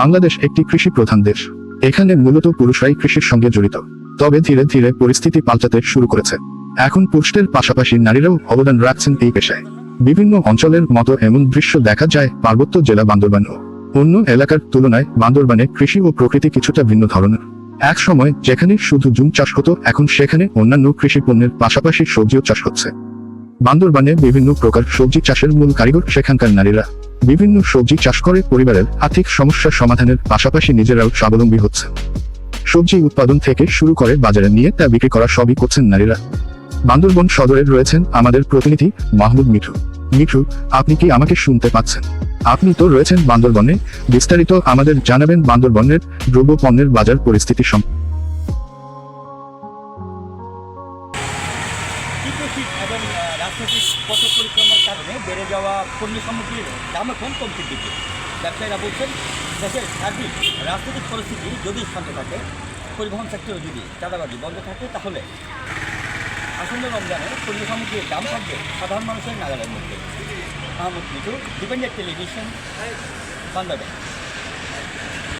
বাংলাদেশ একটি কৃষি প্রধান দেশ। এখানে মূলত পুরুষরাই কৃষির সঙ্গে জড়িত। তবে ধীরে ধীরে পরিস্থিতি পাল্টাতে শুরু করেছে। এখন পুরুষদের পাশাপাশি নারীরাও অবদান রাখছেন এই পেশায়। বিভিন্ন অঞ্চলের মতো এমন দৃশ্য দেখা যায় পার্বত্য জেলা বান্দরবানও। অন্য এলাকার তুলনায় বান্দরবানে কৃষি ও প্রকৃতি কিছুটা ভিন্ন ধরনের। এক সময় যেখানে শুধু জুম চাষ হতো, এখন সেখানে অন্যান্য কৃষি পণ্যের পাশাপাশি সবজিও চাষ হচ্ছে। বান্দরবানে বিভিন্ন প্রকার সবজি চাষের মূল কারিগর সেখানকার নারীরা। বিভিন্ন সবজি চাষ করে পরিবারের আর্থিক সমস্যার সমাধানের পাশাপাশি নিজেরাও স্বাবলম্বী হচ্ছে সবজি উৎপাদন থেকে শুরু করে বাজারে নিয়ে তা বিক্রি করা সবই করছেন নারীরা। বান্দরবন সদরের রয়েছেন আমাদের প্রতিনিধি মাহমুদ মিঠু। মিঠু, আপনি কি আমাকে শুনতে পাচ্ছেন? আপনি তো রয়েছেন বান্দরবনে। বিস্তারিত আমাদের জানাবেন বান্দরবনের দ্রব্য পণ্যের বাজার পরিস্থিতি সম্পর্কে শীত এবং রাজনৈতিক পথ পরিক্রমার কারণে বেড়ে যাওয়া পণ্য সামগ্রীর দাম এখন কমতে দিকে। ব্যবসায়ীরা বলছেন, দেশের সার্বিক রাজনৈতিক পরিস্থিতি যদি শান্ত থাকে, পরিবহন সেক্টরে যদি চাঁদাবাজি বন্ধ থাকে, তাহলে আসন্ন রমজানে পণ্য সামগ্রীর দাম থাকবে সাধারণ মানুষের নাগালের মধ্যে। Ahmad Mithu, dependent television, Bangladesh.